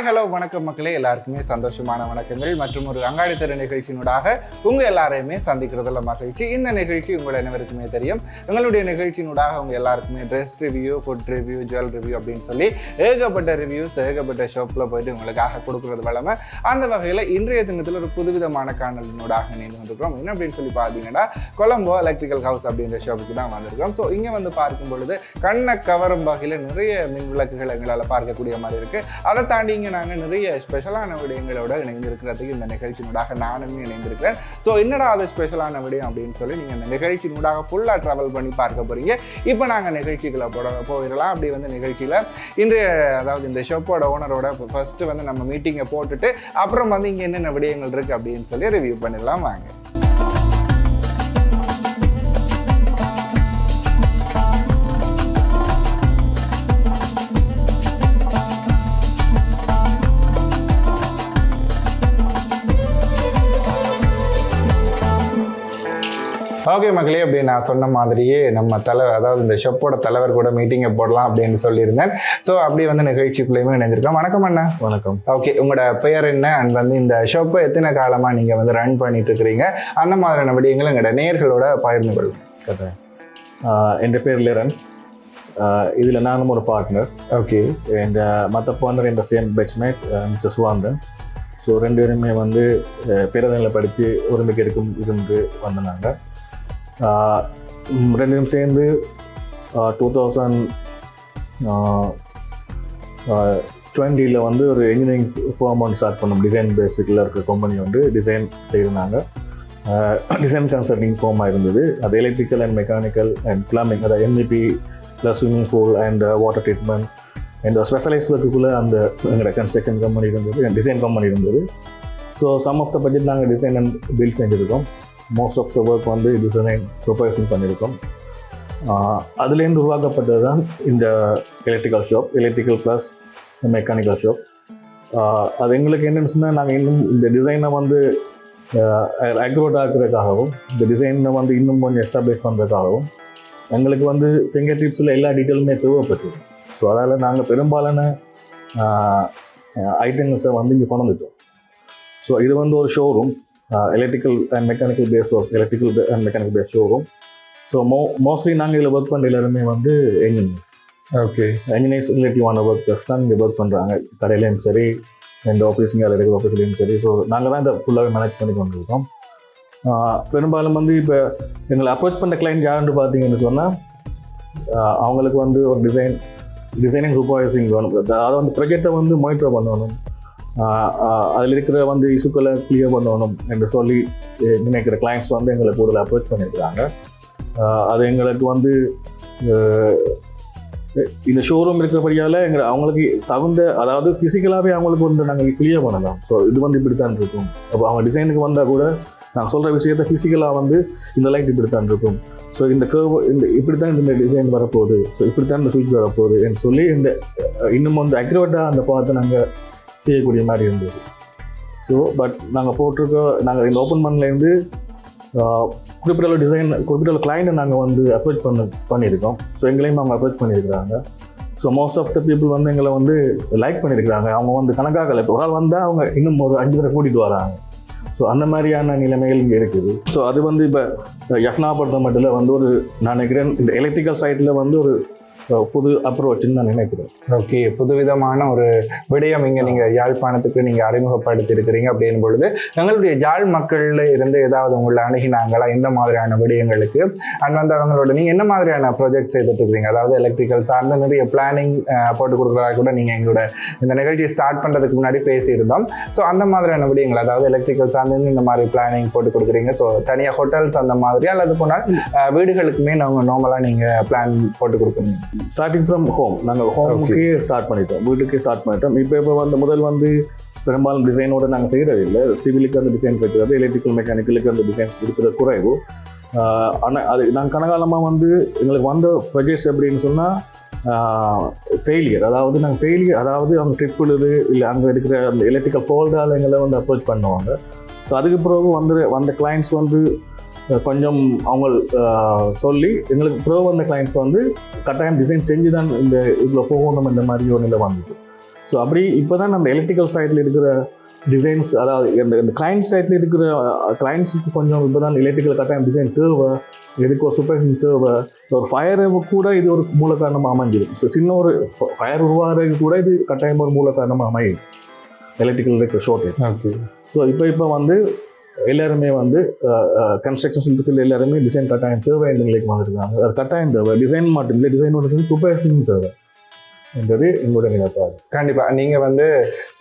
Hi hello வணக்கம் மக்களே. எல்லாருக்குமே சந்தோஷமான வணக்கங்கள். மற்றும் ஒரு அங்காடி தெரு நிகழ்ச்சியினூடாக உங்கள் எல்லாரையுமே சந்திக்கிறதுல மகிழ்ச்சி. இந்த நிகழ்ச்சி உங்கள் அனைவருக்குமே தெரியும். எங்களுடைய நிகழ்ச்சியினூடாக உங்கள் எல்லாருக்குமே dress review food review jewel review அப்படின்னு சொல்லி ஏகப்பட்ட ரிவ்யூஸ் ஏகப்பட்ட ஷாப்பில் போயிட்டு உங்களுக்காக கொடுக்குறது வளமை அந்த வகையில் இன்றைய தினத்தில் ஒரு புதுவிதமான காணொலினூடாக இணைந்து கொண்டிருக்கிறோம் என்ன அப்படின்னு சொல்லி பார்த்தீங்கன்னா கொலம்போ எலக்ட்ரிக்கல் ஹவுஸ் அப்படின்ற ஷாப்புக்கு தான் வந்திருக்கிறோம். ஸோ இங்கே வந்து பார்க்கும் பொழுது கண்ணை கவரும் வகையில் நிறைய மின் விளக்குகள் எங்களால் பார்க்கக்கூடிய மாதிரி இருக்குது அதை தாண்டி இங்கே நாங்கள் நிறைய ஸ்பெஷலான விடயங்களோட இணைந்திருக்கிறதுக்கு இந்த நிகழ்ச்சியினூடாக நானுமே இணைந்திருக்கிறேன். ஸோ என்னடா அது ஸ்பெஷலான விடயம் அப்படின்னு சொல்லி நீங்கள் இந்த நிகழ்ச்சியினூடாக ஃபுல்லாக ட்ராவல் பண்ணி பார்க்க போகிறீங்க இப்போ நாங்கள் நிகழ்ச்சிகளை போட போயிடலாம். அப்படி வந்து நிகழ்ச்சியில் இன்றைய அதாவது இந்த ஷோப்போட ஓனரோட ஃபர்ஸ்ட் வந்து நம்ம மீட்டிங்கை போட்டுட்டு அப்புறம் வந்து இங்கே என்னென்ன விடயங்கள் இருக்குது அப்படின்னு சொல்லி ரிவ்யூ பண்ணிடலாம். வாங்க. ஓகே மக்களே அப்படி நான் சொன்ன மாதிரியே நம்ம தலைவர் அதாவது இந்த ஷாப்போட தலைவர் கூட மீட்டிங்கை போடலாம் அப்படின்னு சொல்லியிருந்தேன். ஸோ அப்படி வந்து நிகழ்ச்சிக்குள்ளேயுமே இணைஞ்சிருக்கோம் வணக்கம் அண்ணா. வணக்கம். ஓகே உங்களோட பெயர் என்ன? அண்ட் வந்து இந்த ஷாப்பை எத்தனை காலமாக நீங்கள் வந்து ரன் பண்ணிட்டு இருக்கிறீங்க அந்த மாதிரியான விடயங்களை எங்களோட நேர்களோட பகிர்ந்து கொள்ளும் என் பேர் லிரன் இதில் நானும் ஒரு பார்ட்னர் ஓகே என் மற்ற பார்ட்னர் என் same batchmate mister Swanthan. So ரெண்டு பேருமே வந்து பிறதனில் படித்து ஒருமிக்க இருக்கும் இருந்து வந்தாங்க ரெண்டு சேர்ந்து டூ தௌசண்ட் டுவெண்ட்டியில் வந்து ஒரு இன்ஜினியரிங் ஃபார்ம் ஒன்று ஸ்டார்ட் பண்ணோம். டிசைன் பேசிக்கில் இருக்கிற கம்பெனி வந்து டிசைன் செய்திருந்தாங்க. டிசைன் கன்சல்டிங் ஃபார்மாக இருந்தது. அது electrical and mechanical and plumbing அதாவது MEP plus swimming pool and water treatment and specialise ஒர்க்குள்ளே அந்த எங்களோட கன்ஸ்ட்ரக்ஷன் கம்பெனி இருந்தது டிசைன் கம்பெனி இருந்தது. So some of the budget நாங்கள் டிசைன் அண்ட் பில் செஞ்சுருக்கோம். மோஸ்ட் ஆஃப் த ஒர்க் வந்து டிசைன் சூப்பர்வைசிங் பண்ணியிருக்கோம். அதுலேருந்து உருவாக்கப்பட்டது தான் இந்த electrical shop electrical plus mechanical shop அது எங்களுக்கு என்னென்னு சொன்னால் நாங்கள் இன்னும் இந்த டிசைனை வந்து அக்ரோட் ஆக்குறதுக்காகவும் இந்த டிசைனை வந்து இன்னும் கொஞ்சம் எஸ்டாப்ளிஷ் பண்ணுறதுக்காகவும் எங்களுக்கு வந்து ஃபிங்கர் டிப்ஸில் எல்லா டீட்டெயிலுமே தேவைப்பட்டது ஸோ அதால் நாங்கள் பெரும்பாலான ஐட்டங்கள்ஸை வந்து இங்கே கொண்டு வந்துட்டோம். ஸோ இது வந்து ஒரு showroom electrical and mechanical base of electrical and mechanical base showroom so mo mostly நாங்கள் இதில் ஒர்க் பண்ணுற எல்லாருமே வந்து என்ஜினியர்ஸ் ஓகே என்ஜினியர்ஸ் ரிலேட்டிவான ஒர்க்கர்ஸ் தான் இங்கே ஒர்க் பண்ணுறாங்க கடையிலையும் சரி எந்த ஆஃபீஸுங்க எலக்ட்ரிக்கல் ஆஃபீஸ்லேயும் சரி. ஸோ நாங்கள் தான் இதை ஃபுல்லாகவே மேனேஜ் பண்ணி கொண்டிருக்கோம். பெரும்பாலும் வந்து இப்போ எங்களை அப்ரோச் பண்ண கிளைண்ட் யாருன்னு பார்த்தீங்கன்னு சொன்னால் அவங்களுக்கு வந்து ஒரு டிசைன் டிசைனிங் சூப்பர்வைசிங் வேணும். அதாவது அந்த ப்ரொஜெக்டை வந்து மானிட்டர் பண்ணணும். அதில் இருக்கிற வந்து இசுக்களை கிளியர் பண்ணணும் என்று சொல்லி நினைக்கிற கிளைண்ட்ஸ் வந்து எங்களை கூடுதல் அப்ரோச் பண்ணியிருக்கிறாங்க. அது எங்களுக்கு வந்து இந்த ஷோரூம் இருக்கிறபடியால் எங்களை அவங்களுக்கு தகுந்த அதாவது ஃபிசிக்கலாகவே அவங்களுக்கு வந்து நாங்கள் கிளியர் பண்ணலாம். ஸோ இது வந்து இப்படி தான் இருக்கும். அப்போ அவங்க டிசைனுக்கு வந்தால் கூட நான் சொல்கிற விஷயத்த ஃபிசிக்கலாக வந்து இந்த லைட் இப்படி தான் இருக்கும். ஸோ இந்த கேர்வ் இந்த இப்படி தான் இந்த டிசைன் வரப்போகுது. ஸோ இப்படி தான் இந்த ஸ்விட்ச் வரப்போகுது. என்று சொல்லி இந்த இன்னும் வந்து அக்யூரேட்டாக அந்த பார்த்து நாங்கள் செய்யக்கூடிய மாதிரி இருந்தது ஸோ பட் நாங்கள் போட்டிருக்க நாங்கள் இந்த ஓப்பன் பண்ணலேருந்து குறிப்பிட்ட டிசைன் குறிப்பிட்ட கிளைண்ட்டை நாங்கள் வந்து அப்ரோச் பண்ண பண்ணியிருக்கோம். ஸோ எங்களையும் அவங்க அப்ரோச் பண்ணியிருக்கிறாங்க. So most of the people வந்து எங்களை வந்து லைக் பண்ணியிருக்கிறாங்க. அவங்க வந்து கணக்காகலை இப்போ ஒரு ஆள் வந்தால் அவங்க இன்னும் ஒரு அஞ்சு பேரை கூட்டிகிட்டு வராங்க. ஸோ அந்த மாதிரியான நிலைமைகள் இங்கே இருக்குது. ஸோ அது வந்து இப்போ எஃப்னா பொறுத்த மட்டும் வந்து ஒரு நான் நினைக்கிறேன் இந்த எலக்ட்ரிக்கல் சைட்டில் வந்து ஒரு புது அப்ரோச்னு நான் நினைக்கிறேன். ஓகே புதுவிதமான ஒரு விடயம் இங்கே நீங்கள் யாழ்ப்பாணத்துக்கு நீங்கள் அறிமுகப்படுத்தி இருக்கிறீங்க அப்படின் பொழுது எங்களுடைய யாழ் மக்களில் இருந்து ஏதாவது உங்களை அணுகினாங்களா? இந்த மாதிரியான விடயங்களுக்கு. அண்ட் வந்து அவங்களோட நீங்கள் என்ன மாதிரியான ப்ராஜெக்ட் செய்துட்டு இருக்கிறீங்க அதாவது எலக்ட்ரிக்கல் சார்ந்த நிறைய பிளானிங் போட்டு கொடுக்குறதா கூட நீங்கள் எங்களோட இந்த நிகழ்ச்சியை ஸ்டார்ட் பண்ணுறதுக்கு முன்னாடி பேசியிருந்தோம். ஸோ அந்த மாதிரியான விடயங்கள் அதாவது எலக்ட்ரிக்கல் சார்ந்து இந்த மாதிரி பிளானிங் போட்டு கொடுக்குறீங்க. ஸோ தனியாக ஹோட்டல்ஸ் அந்த மாதிரி அல்லது போனால் வீடுகளுக்குமே நாங்கள் நார்மலாக நீங்கள் பிளான் போட்டு கொடுக்குறீங்க ஸ்டார்டிங் ஃப்ரம் ஹோம் நாங்கள் ஹோமுக்கே ஸ்டார்ட் பண்ணிட்டோம். வீட்டுக்கே ஸ்டார்ட் பண்ணிட்டோம். இப்போ இப்போ வந்து முதல் வந்து பெரும்பாலும் டிசைனோட நாங்கள் செய்கிறது இல்லை. சிவிலுக்கு அந்த டிசைன் கொடுக்குறது எலக்ட்ரிக்கல் மெக்கானிக்கலுக்கு அந்த டிசைன்ஸ் கொடுக்குறது குறைவு. ஆனால் அது நாங்கள் கனகாலமாக வந்து எங்களுக்கு வந்த ப்ரொஜெக்ட்ஸ் எப்படின்னு சொன்னால் ஃபெயிலியர் அதாவது நாங்கள் ஃபெயிலியர் அதாவது அவங்க ட்ரிப் விழுது இல்லை அங்கே இருக்கிற அந்த எலக்ட்ரிக்கல் ஃபோல்டால் எங்களை வந்து அப்ரோச் பண்ணுவாங்க. ஸோ அதுக்கு பிறகு வந்து வந்த கிளைண்ட்ஸ் வந்து கொஞ்சம் அவங்க சொல்லி எங்களுக்கு ப்ரோ வந்த கிளைண்ட்ஸ் வந்து கட்டாயம் டிசைன் செஞ்சு தான் இந்த இதில் போகணும் இந்த மாதிரி ஒரு நிலை வந்துச்சு ஸோ அப்படி இப்போ தான் நம்ம எலக்ட்ரிக்கல் சைடில் இருக்கிற டிசைன்ஸ் அதாவது இந்த இந்த கிளைண்ட் சைடில் இருக்கிற கிளைண்ட்ஸுக்கு கொஞ்சம் இப்போ தான் எலக்ட்ரிக்கல் கட்டாயம் டிசைன் தேவை எதுக்கு ஒரு சூப்பர்விஷன் தேவை ஒரு ஃபயர் கூட இது ஒரு மூல காரணமாக அமைஞ்சிடும் ஸோ சின்ன ஒரு ஃபயர் உருவாகிறதுக்கு கூட இது கட்டாயம் ஒரு மூல காரணமாக அமையும் எலக்ட்ரிக்கல் இருக்கிற ஷார்ட்டேஜ் ஓகே ஸோ இப்போ இப்போ வந்து எல்லாருமே வந்து கன்ஸ்ட்ரக்ஷன் சில்பில் எல்லாருமே டிசைன் கட்டாயம் தேவை என்ற நிலைக்கு வந்திருக்காங்க. கட்டாயம் தேவை. டிசைன் மட்டும் இல்லை டிசைன் மட்டும் சூப்பர் தேவை. என்றது எங்களுடைய நிலைப்பாடு கண்டிப்பா. நீங்க வந்து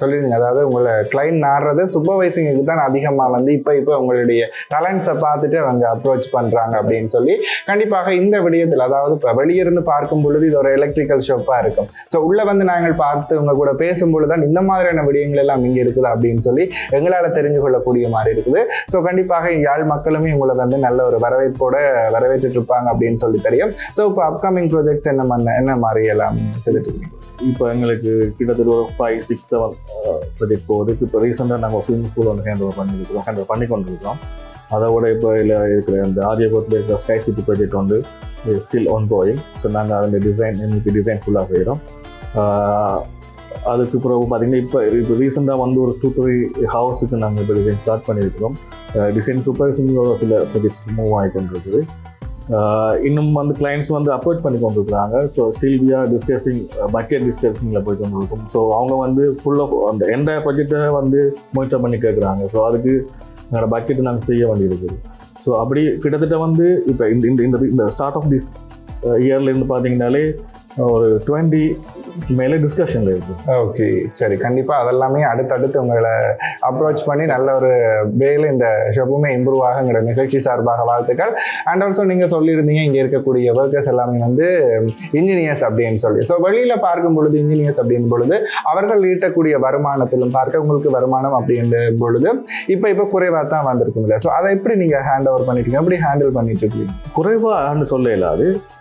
சொல்லிருங்க அதாவது உங்களை கிளைண்ட் நாடுறது சூப்பர்வைசிங்க்கு தான் அதிகமாக வந்து இப்போ இப்போ உங்களுடைய டேலண்ட்ஸை பார்த்துட்டு அவங்க அப்ரோச் பண்றாங்க அப்படின்னு சொல்லி கண்டிப்பாக இந்த விடயத்தில் அதாவது இப்போ வெளியிருந்து பார்க்கும் பொழுது இது ஒரு எலக்ட்ரிக்கல் ஷாப்பா இருக்கும். ஸோ உள்ள வந்து நாங்கள் பார்த்து உங்க கூட பேசும்பொழுது தான் இந்த மாதிரியான விடயங்கள் எல்லாம் இங்கே இருக்குது அப்படின்னு சொல்லி எங்களால் தெரிஞ்சு கொள்ளக்கூடிய மாதிரி இருக்குது. ஸோ கண்டிப்பாக யாழ் மக்களுமே உங்களை வந்து நல்ல ஒரு வரவேற்போட வரவேற்றுட்டு இருப்பாங்க அப்படின்னு சொல்லி தெரியும். ஸோ இப்போ அப்கமிங் ப்ராஜெக்ட்ஸ் என்ன என்ன மாதிரி எல்லாம் செய்துட்டு இப்போ எங்களுக்கு கிட்டத்தட்ட ஒரு ஃபைவ் சிக்ஸ் செவன் ப்ராஜெக்ட் போகுது. இப்போ ரீசெண்டாக நாங்கள் ஸ்விம்மிங் பூல் வந்து ஹேண்ட் ஓவர் பண்ணியிருக்கிறோம் ஹேண்ட் ஓவர் பண்ணி கொண்டிருக்கிறோம். அதை விட இப்போ இல்லை இருக்கிற இந்த ஆரியபுரத்தில் இருக்கிற ஸ்கை சிட்டி ப்ராஜெக்ட் வந்து ஸ்டில் ஒன் கோயிங் ஸோ நாங்கள் அதில் டிசைன் எங்களுக்கு டிசைன் ஃபுல்லாக செய்கிறோம் அதுக்கு பிறகு பார்த்தீங்கன்னா இப்போ இப்போ ரீசெண்டாக வந்து ஒரு டூ த்ரீ ஹவர்ஸுக்கு நாங்கள் இப்போ டிசைன் ஸ்டார்ட் பண்ணியிருக்கிறோம் டிசைன் சூப்பர்வைசிங்கோட சில ப்ராஜெக்ட்ஸ் மூவ் ஆகி கொண்டிருக்குது. இன்னும் வந்து கிளைண்ட்ஸ் வந்து அப்ரோச் பண்ணி கொண்டிருக்கிறாங்க. So still we are discussing bucket டிஸ்கஸிங்கில் போய் கொண்டிருக்கும் ஸோ அவங்க வந்து ஃபுல் ஆஃப் அந்த எந்த ப்ராஜெக்டை வந்து மானிட்டர் பண்ணி கேட்குறாங்க ஸோ அதுக்கு எங்களோட பக்கெட்டு நாங்கள் செய்ய வேண்டியிருக்குது ஸோ அப்படி கிட்டத்தட்ட வந்து இப்போ இந்த இந்த இந்த இந்த ஸ்டார்ட் ஆஃப் திஸ் uh, இயர்லேருந்து பார்த்தீங்கன்னாலே ஒரு டுவெண்ட்டி மேலே டிஸ்கஷனில் இருக்குது ஓகே சரி கண்டிப்பா அதெல்லாமே அடுத்தடுத்து உங்களை அப்ரோச் பண்ணி நல்ல ஒரு வேலை இந்த ஷாப்புமே இம்ப்ரூவ் ஆகுங்கிற நிகழ்ச்சி சார்பாக வாழ்த்துக்கள். அண்ட் ஆல்சோ நீங்க சொல்லியிருந்தீங்க இங்க இருக்கக்கூடிய ஒர்க்கர்ஸ் எல்லாமே வந்து இன்ஜினியர்ஸ் அப்படின்னு சொல்லி. ஸோ வெளியில பார்க்கும் பொழுது இன்ஜினியர்ஸ் அப்படின் பொழுது அவர்கள் ஈட்டக்கூடிய வருமானத்திலும் பார்க்க உங்களுக்கு வருமானம் அப்படின்ற பொழுது இப்போ இப்போ குறைவாக தான் வந்திருக்கும் இல்லையா? ஸோ அதை எப்படி நீங்க ஹேண்ட் ஓவர் பண்ணிட்டீங்க? எப்படி ஹேண்டில் பண்ணிட்டு இருக்கீங்க? குறைவான்னு சொல்ல இயலாது ஆஹ்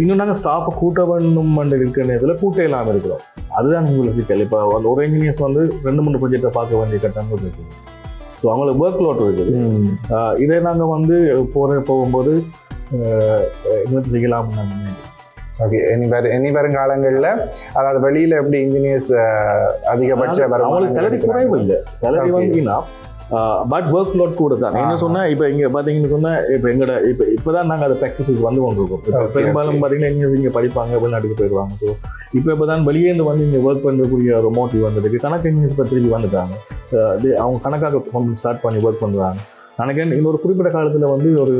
இன்னும் நாங்கள் ஸ்டாஃபை கூட்ட வேண்டும் இருக்கிற நேரத்தில் கூட்ட இல்லாமல் இருக்கிறோம். அதுதான் உங்களுக்கு சிக்கல். இப்போ அந்த ஒரு இன்ஜினியர்ஸ் வந்து ரெண்டு மூணு ப்ரொஜெக்டை பார்க்க வேண்டிய கட்டங்கள் இருக்குது. ஸோ அவங்களுக்கு ஒர்க் லோட் இருக்குது இதே நாங்கள் வந்து போகிற போகும்போது இன்னும் நினைக்கிறேன் ஓகே இனி வரும் இனி வருங்காலங்களில் அதாவது வெளியில எப்படி இன்ஜினியர்ஸ் அதிகபட்ச அவங்களுக்கு சேலரி குறைவு இல்லை. Salary Okay. But work load கூட தான் என்ன ஆஹா. சொன்னா இப்போ இங்க பாத்தீங்கன்னு சொன்னா இப்போ எங்கட இப்போ இப்போதான் நாங்க அதை ப்ராக்டிஸுக்கு வந்து கொண்டிருக்கோம். இப்போ பெரும்பாலும். பாத்தீங்கன்னா இங்க இங்க படிப்பாங்க வெளிநாட்டுக்கு போயிடுவாங்க ஸோ இப்போ இப்போ தான் வெளியே இருந்து வந்து இங்க ஒர்க் பண்ணக்கூடிய ஒரு மோட்டிவ் வந்ததுக்கு கணக்கு இன்ஜினியர்ஸ் இப்போ திரும்பி வந்துட்டாங்க. அவங்க கணக்காக ஸ்டார்ட் பண்ணி ஒர்க் பண்றாங்க. எனக்கு இன்னொரு குறிப்பிட்ட காலத்துல வந்து ஒரு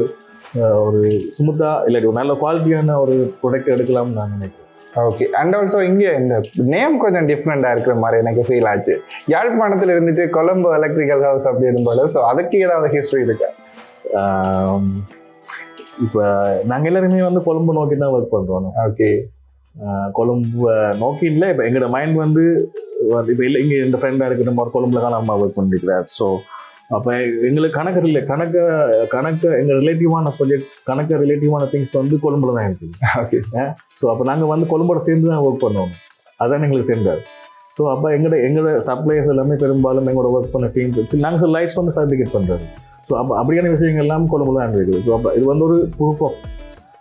ஒரு சுமுத்தா இல்லாட்டி ஒரு நல்ல குவாலிட்டியான ஒரு ப்ராடக்ட் எடுக்கலாம்னு நான் நினைக்கிறேன். ஓகே அண்ட் ஆல்சோ இங்கே இந்த நேம் கொஞ்சம் டிஃப்ரெண்டாக இருக்கிற மாதிரி எனக்கு ஃபீல் ஆச்சு. யாழ்ப்பாணத்தில் இருந்துட்டு கொலம்போ எலக்ட்ரிக்கல் ஹவுஸ் அப்படி இருக்கும்போது ஸோ அதுக்கு ஏதாவது ஹிஸ்ட்ரி இருக்கா? இப்போ நாங்கள் எல்லாருமே வந்து கொழும்பு நோக்கி தான் ஒர்க் பண்ணுறோம் ஓகே கொழும்பு நோக்கி இல்லை இப்போ எங்களோட மைண்ட் வந்து இப்போ இல்லை இங்கே இந்த ஃப்ரெண்டாக இருக்கிற மாதிரி கொழும்புல தான் அம்மா ஒர்க் பண்ணிருக்கிறார் ஸோ அப்போ எங்களுக்கு கணக்கு ரிலே கணக்கு கணக்கு எங்கள் ரிலேட்டிவான ப்ராஜெக்ட்ஸ் கணக்கு ரிலேட்டிவான திங்ஸ் வந்து கொழும்புல தான் இருக்குது. ஓகே ஸோ அப்போ நாங்கள் வந்து கொழும்போட சேர்ந்து தான் ஒர்க் பண்ணுவோம். அதான் எங்களுக்கு சேர்ந்தார். ஸோ அப்போ எங்களோட எங்களோட சப்ளையர்ஸ் எல்லாமே பெரும்பாலும் எங்களோட ஒர்க் பண்ண டீம் நாங்கள் சில லைட்ஸ் வந்து ஃபேப்ரிகேட் பண்ணுறது ஸோ அப்போ அப்படியான விஷயங்கள் எல்லாம் கொழும்புல தான் இருக்குது. ஸோ அப்போ இது வந்து ஒரு குரூப் ஆஃப்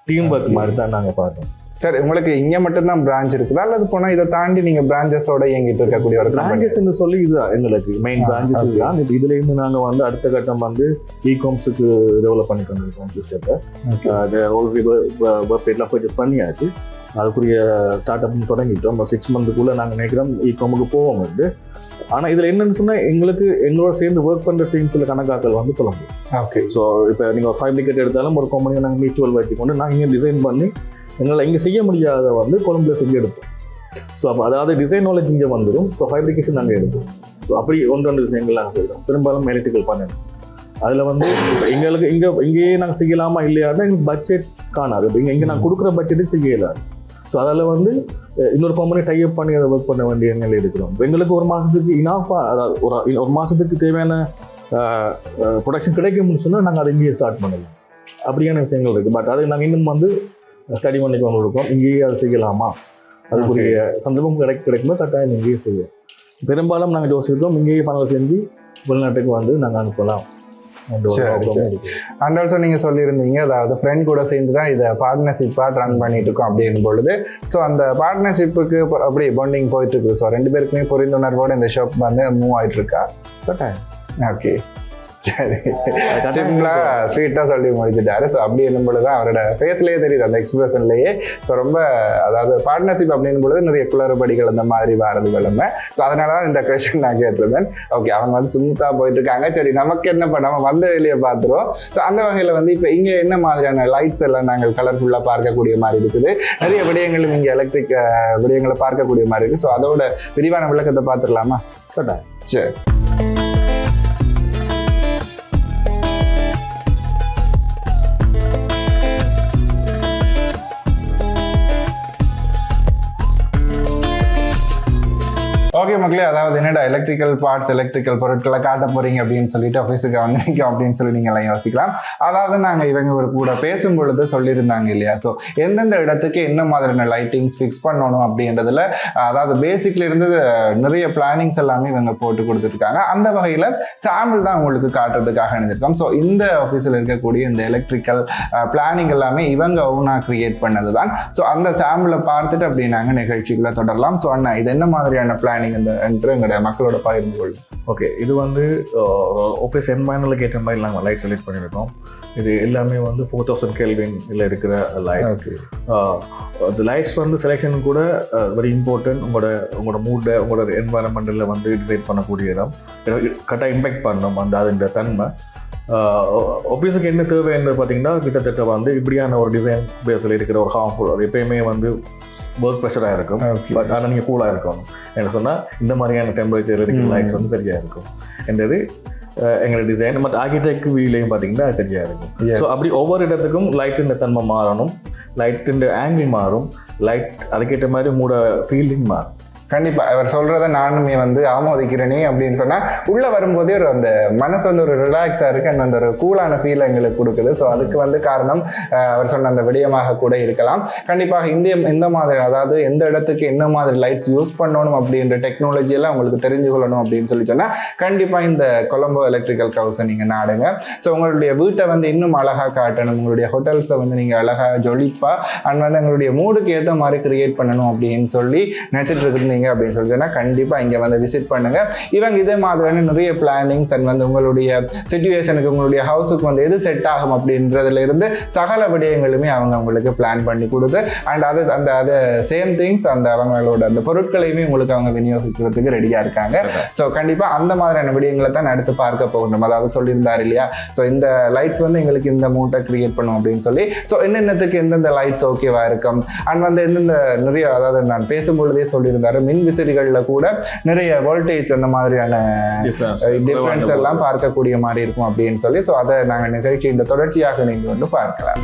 டீம் ஒர்க் மாதிரி தான் நாங்கள் பார்த்தோம் சரி உங்களுக்கு இங்கே மட்டும்தான் பிரான்ச் இருக்குதா? அல்லது போனால் இதை தாண்டி நீங்கள் பிரான்ச்சஸோட இயங்கிட்டு இருக்கக்கூடிய ஒரு? பிரான்ச்சஸ்ன்னு சொல்லி இது எங்களுக்கு மெயின் பிரான்ச்சஸ் okay. தான் இப்போ இதுலேருந்து நாங்கள் வந்து அடுத்த கட்டம் வந்து இ காம்ஸுக்கு டெவலப் பண்ணி கொண்டிருக்கோம் சிஸ்டத்தை ஆல்ரெடி வெப்சைட்லாம் பர்ச்சேஸ் பண்ணியாச்சு. அதுக்குரிய ஸ்டார்ட் அப் தொடங்கிட்டோம். சிக்ஸ் மந்த்துக்குள்ளே நாங்கள் நினைக்கிறோம் இ காமுக்கு போவோம் வந்து ஆனால் இதில் என்னன்னு சொன்னால் எங்களுக்கு எங்களோட சேர்ந்து ஒர்க் பண்ணுற டீம்ஸில் கணக்காக்கள் வந்து கொழம்பு ஓகே ஸோ இப்போ நீங்கள் ஒரு ஃபைப்ரிகேட் எடுத்தாலும் ஒரு கம்பெனியை நாங்கள் மியூச்சுவல் வச்சு கொண்டு நாங்கள் இங்கே டிசைன் பண்ணி எங்களால் இங்கே செய்ய முடியாத வந்து கொழம்புல செஞ்சு எடுப்போம் ஸோ அப்போ அதாவது டிசைன் நாலேஜ் இங்கே வந்துடும் ஸோ ஃபைப்ரிகேஷன் நாங்கள் எடுப்போம் ஸோ அப்படி ஒன்று ரெண்டு விஷயங்கள் நாங்கள் செய்கிறோம் பெரும்பாலும் எலக்ட்ரிக்கல் panels. அதில் வந்து இப்போ எங்களுக்கு இங்கே இங்கேயே நாங்கள் செய்யலாமா இல்லையானா எங்களுக்கு பட்ஜெட் காணாது. இங்கே இங்கே நாங்கள் கொடுக்குற பட்ஜெட்டுக்கு செய்யலாது ஸோ அதில் வந்து இன்னொரு கம்பெனி டைப் பண்ணி அதை ஒர்க் பண்ண வேண்டிய நிலை இருக்கிறோம். எங்களுக்கு ஒரு மாதத்துக்கு இனாஃபா அதாவது ஒரு ஒரு மாதத்துக்கு தேவையான ப்ரொடக்ஷன் கிடைக்கும்னு சொன்னால் நாங்கள் அதை இங்கேயே ஸ்டார்ட் பண்ணலாம். அப்படியான விஷயங்கள் இருக்குது பட் அதை நாங்கள் இன்னும் வந்து ஸ்டடி பண்ணி கொண்டு இருக்கோம் இங்கேயே அதை செய்யலாமா? அதுக்குரிய சந்தர்ப்பம் கிடைக்க கிடைக்கும்போது கட்டாயம் இங்கேயே செய்வோம் பெரும்பாலும் நாங்கள் யோசிச்சிருக்கோம் இங்கேயே பணம் செஞ்சு வெளிநாட்டுக்கு வந்து நாங்கள் அனுப்பலாம். அண்ட் ஆல்சோ நீங்கள் சொல்லியிருந்தீங்க அதாவது ஃப்ரெண்ட் கூட சேர்ந்து தான் இதை பார்ட்னர்ஷிப்பாக ரன் பண்ணிட்டு இருக்கோம் அப்படின் பொழுது ஸோ அந்த பார்ட்னர்ஷிப்புக்கு அப்படி பாண்டிங் போயிட்டு இருக்குது. ஸோ ரெண்டு பேருக்குமே புரிந்துணர்வோட இந்த ஷாப் வந்து மூவ் ஆயிட்டு இருக்கா. ஓகே சரி. சிம்பிளா ஸ்வீட்டாக சொல்லி முடிச்சிட்டாரு. ஸோ அப்படி என்னும் பொழுது அவரோட ஃபேஸ்லேயே தெரியுது அந்த எக்ஸ்பிரஷன்லேயே ஸோ ரொம்ப அதாவது பார்ட்னர்ஷிப் அப்படின்னும் பொழுது நிறைய குளறுபடிகள் அந்த மாதிரி வரது விளம்பு ஸோ அதனால தான் இந்த கொஸ்டின் நான் கேட்டிருந்தேன். ஓகே அவங்க வந்து ஸ்மூத்தாக போயிட்டு இருக்காங்க சரி நமக்கு என்ன நம்ம வந்த வெளியே பார்த்துருவோம் ஸோ அந்த வகையில் வந்து இப்போ இங்கே என்ன மாதிரியான லைட்ஸ் எல்லாம் நாங்கள் கலர்ஃபுல்லாக பார்க்கக்கூடிய மாதிரி இருக்குது? நிறைய விடயங்களும் இங்கே எலக்ட்ரிக் விடயங்களை பார்க்கக்கூடிய மாதிரி இருக்குது ஸோ அதோட விரிவான விளக்கத்தை பார்த்துடலாமா. சரி. ஓகே மக்களே அதாவது என்னடா எலக்ட்ரிக்கல் பார்ட்ஸ் எலக்ட்ரிக்கல் பொருட்களை காட்ட போறீங்க அப்படின்னு சொல்லிட்டு ஆஃபீஸுக்கு வந்திருக்கோம் அப்படின்னு சொல்லி நீங்க எல்லாம் யோசிக்கலாம். அதாவது நாங்க இவங்க கூட பேசும் பொழுது சொல்லியிருந்தாங்க இல்லையா? ஸோ எந்தெந்த இடத்துக்கு என்ன மாதிரியான லைட்டிங்ஸ் ஃபிக்ஸ் பண்ணணும் அப்படின்றதுல அதாவது பேசிக்ல இருந்து நிறைய பிளானிங்ஸ் எல்லாமே இவங்க போட்டு கொடுத்துருக்காங்க. அந்த வகையில் சாம்பிள் தான் உங்களுக்கு காட்டுறதுக்காக இணைஞ்சிருக்கோம் ஸோ இந்த ஆஃபீஸில் இருக்கக்கூடிய இந்த எலக்ட்ரிக்கல் பிளானிங் எல்லாமே இவங்க ஓனாக கிரியேட் பண்ணது தான் ஸோ அந்த சாம்பிளை பார்த்துட்டு அப்படி நாங்கள் நிகழ்ச்சிகளை தொடரலாம். ஸோ அண்ணா இது என்ன மாதிரியான பிளானிங் இந்த என்று எங்களுடைய மக்களோட பகிர்ந்து கொள்ளும். ஓகே இது வந்து ஓபிஎஸ் என்மைனலுக்கு ஏற்ற மாதிரி நாங்கள் லைட் செலக்ட் பண்ணியிருக்கோம். இது எல்லாமே வந்து ஃபோர் தௌசண்ட் கேள்வின்ல இருக்கிற லைட்ஸ் அந்த லைட்ஸ் வந்து செலெக்ஷன் கூட வெரி இம்பார்ட்டன்ட் உங்களோட உங்களோட மூட்டை உங்களோட என்வாரன்மெண்டில் வந்து டிசைட் பண்ணக்கூடிய இடம். கரெக்டாக இம்பேக்ட் பண்ணணும் அந்த அதோட தன்மை. ஆஃபீஸுக்கு என்ன தேவைன்னு பார்த்தீங்கன்னா கிட்டத்தட்ட வந்து இப்படியான ஒரு டிசைன் பேஸில் இருக்கிற ஒரு ஹார்ம்ஃபுல் அது எப்பயுமே வந்து ஒர்க் ப்ரெஷராக இருக்கும். பட் ஆனால் நீங்கள் கூலாக இருக்கணும். என்ன சொன்னால் இந்த மாதிரியான டெம்பரேச்சர் இருக்கிற. லைட்ஸ் வந்து சரியாக இருக்கும். என்றது எங்களோட டிசைன் மற்ற ஆர்கிடெக்ட் வியூலையும் பார்த்தீங்கன்னா அது சரியாக இருக்கும். ஸோ அப்படி ஒவ்வொரு இடத்துக்கும் லைட்டின் தன்மை மாறணும். லைட்டின் ஆங்கிள் மாறும். லைட் அதுக்கேற்ற மாதிரி மூட ஃபீலிங் மாறும். கண்டிப்பா. அவர் சொல்றத நானுமே வந்து ஆமோதிக்கிறேனே அப்படின்னு சொன்னா உள்ள வரும்போதே ஒரு அந்த மனசு வந்து ஒரு ரிலாக்ஸா இருக்கு. அண்ட் அந்த ஒரு கூலான ஃபீல் எங்களுக்கு கொடுக்குது. ஸோ அதுக்கு வந்து காரணம் அவர் சொன்ன அந்த விடயமாக கூட இருக்கலாம். கண்டிப்பாக இந்திய இந்த மாதிரி அதாவது எந்த இடத்துக்கு என்ன மாதிரி லைட்ஸ் யூஸ் பண்ணணும் அப்படின்ற டெக்னாலஜி எல்லாம் உங்களுக்கு தெரிஞ்சு கொள்ளணும் அப்படின்னு சொல்லி சொன்னா கண்டிப்பா இந்த கொலம்போ எலக்ட்ரிக்கல் கவுஸை நீங்க நாடுங்க. ஸோ உங்களுடைய வீட்டை வந்து இன்னும் அழகா காட்டணும். உங்களுடைய ஹோட்டல்ஸை வந்து நீங்க அழகா ஜொலிப்பா அண்ட் வந்து எங்களுடைய மூடுக்கு ஏற்ற மாதிரி கிரியேட் பண்ணணும் அப்படின்னு சொல்லி நினச்சிட்டு இருந்தீங்க அப்படின்னு சொல்லி சொன்னா கண்டிப்பா இங்க வந்து விசிட் பண்ணுங்க. இவங்க இதே மாதிரியான நிறைய பிளானிங்ஸ் அண்ட் வந்து உங்களுடைய சுச்சுவேஷனுக்கு உங்களுடைய ஹவுஸுக்கு வந்து எது செட் ஆகும் அப்படின்றதுல இருந்து சகல விடயங்களுமே அவங்க உங்களுக்கு பிளான் பண்ணி கொடுத்து அண்ட் அது அந்த அது சேம் திங்ஸ் அந்த அவங்களோட அந்த பொருட்களையுமே உங்களுக்கு அவங்க விநியோகிக்கிறதுக்கு ரெடியா இருக்காங்க. ஸோ கண்டிப்பா அந்த மாதிரியான விடயங்களை தான் அடுத்து பார்க்க போகணும். அதாவது சொல்லியிருந்தார் இல்லையா? ஸோ இந்த லைட்ஸ் வந்து எங்களுக்கு இந்த மூட்டை கிரியேட் பண்ணும் அப்படின்னு சொல்லி. ஸோ என்னென்னத்துக்கு எந்தெந்த லைட்ஸ் ஓகேவா இருக்கும்? அண்ட் வந்து எந்தெந்த நிறைய அதாவது நான் பேசும்பொழுதே சொல்லியிருந்தாரு மின் விசிறிகள்ல கூட நிறைய வோல்டேஜ் அந்த மாதிரியான டிஃப்ரென்ஸ் எல்லாம் பார்க்கக்கூடிய மாதிரி இருக்கும் அப்படின்னு சொல்லி ஸோ அதை நாங்கள் நிகழ்ச்சி இந்த தொடர்ச்சியாக நீங்க வந்து பார்க்கலாம்.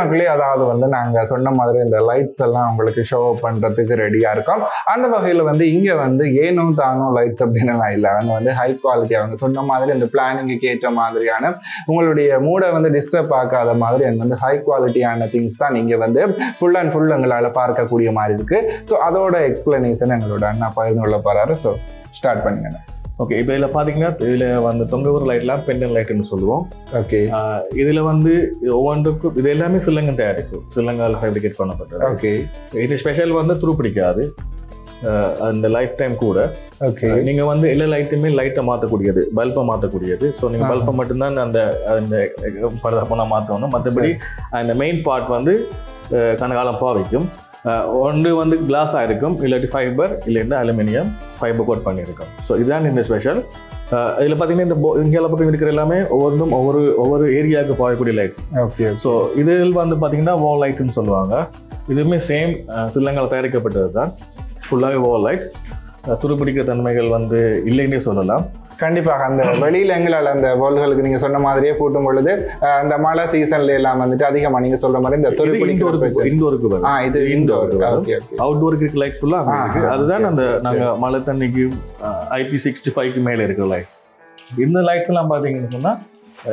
மக்களே அதாவது வந்து நாங்க சொன்ன மாதிரி இந்த லைட்ஸ் எல்லாம் உங்களுக்கு ஷோ பண்றதுக்கு ரெடியா இருக்கோம். அந்த வகையில வந்து இங்க வந்து ஏனோ தானோ லைட்ஸ் அப்படின்னுலாம் இல்லை. அவங்க வந்து ஹை குவாலிட்டி அவங்க சொன்ன மாதிரி இந்த பிளானிங்க்கு ஏற்ற மாதிரியான உங்களுடைய மூடை வந்து டிஸ்டர்ப் ஆக்காத மாதிரி and வந்து ஹை குவாலிட்டியான திங்ஸ் தான் நீங்க வந்து ஃபுல் அண்ட் ஃபுல் எங்களால் பார்க்கக்கூடிய மாதிரி இருக்கு. ஸோ அதோட எக்ஸ்பிளனேஷன் எங்களோட அண்ணா பகிர்ந்து கொள்ள போறாரு. ஸோ ஸ்டார்ட் பண்ணுங்க. ஓகே இப்போ இதில் பார்த்தீங்கன்னா இதில் வந்து தொங்க ஒரு லைட்லாம் பெண்டன் லைட்டுன்னு சொல்லுவோம். ஓகே இதில் வந்து ஒவ்வொன்றுக்கும் இது எல்லாமே சில்லங்கன் தயாரிக்கும். சில்லங்கால் ஃபேப்ரிகேட் பண்ணப்பட்டது. ஓகே இது ஸ்பெஷல் வந்து துரு பிடிக்காது. அந்த லைஃப் டைம் கூட ஓகே நீங்க வந்து எல்லா லைட்டுமே லைட்டை மாற்றக்கூடியது பல்பை மாற்றக்கூடியது ஸோ நீங்க ஆஹா. பல்பை மட்டும்தான் அந்த அந்த பரதப்பனா மாற்றணும் மற்றபடி அந்த மெயின் பார்ட் வந்து கனகாலம் பாவிக்கும் ஒன்று வந்து கிளாஸாக இருக்கும் இல்லாட்டி ஃபைபர் இல்லைன்னா அலுமினியம் ஃபைபர் கோட் பண்ணியிருக்கும். ஸோ இதுதான் இந்த ஸ்பெஷல் இதில் பார்த்தீங்கன்னா இந்த போ- இங்கே பக்கம் இருக்கிற எல்லாமே ஒவ்வொன்றும் ஒவ்வொரு ஒவ்வொரு ஏரியாவுக்கு பாயக்கூடிய லைட்ஸ் ஓகே ஸோ இதில் வந்து பார்த்தீங்கன்னா வால் லைட்ஸ்னு சொல்லுவாங்க. இதுவுமே சேம் சில்லங்கள் தயாரிக்கப்பட்டது தான் ஃபுல்லாகவே வால் லைட்ஸ் துருப்பிடிக்கிற தன்மைகள் வந்து இல்லைன்னே சொல்லலாம். கண்டிப்பாக அந்த வெளியில எங்களால் அந்த பால்களுக்கு நீங்க சொன்ன மாதிரியே கூட்டும் பொழுது அந்த மழை சீசன்ல எல்லாம் வந்துட்டு அதிகமா நீங்க சொல்ற மாதிரி இந்த. இண்டோருக்கு வரும். ஆ இது ஓகே அவுட்டோருக்கு லைட்ஸ் ஃபுல்லாக அதுதான் அந்த. நாங்க மழை தண்ணிக்கு ஐபி சிக்ஸ்டி ஃபைவ்க்கு மேலே இருக்கிற லைட்ஸ் இந்த லைட்ஸ் எல்லாம் பார்த்தீங்கன்னு சொன்னா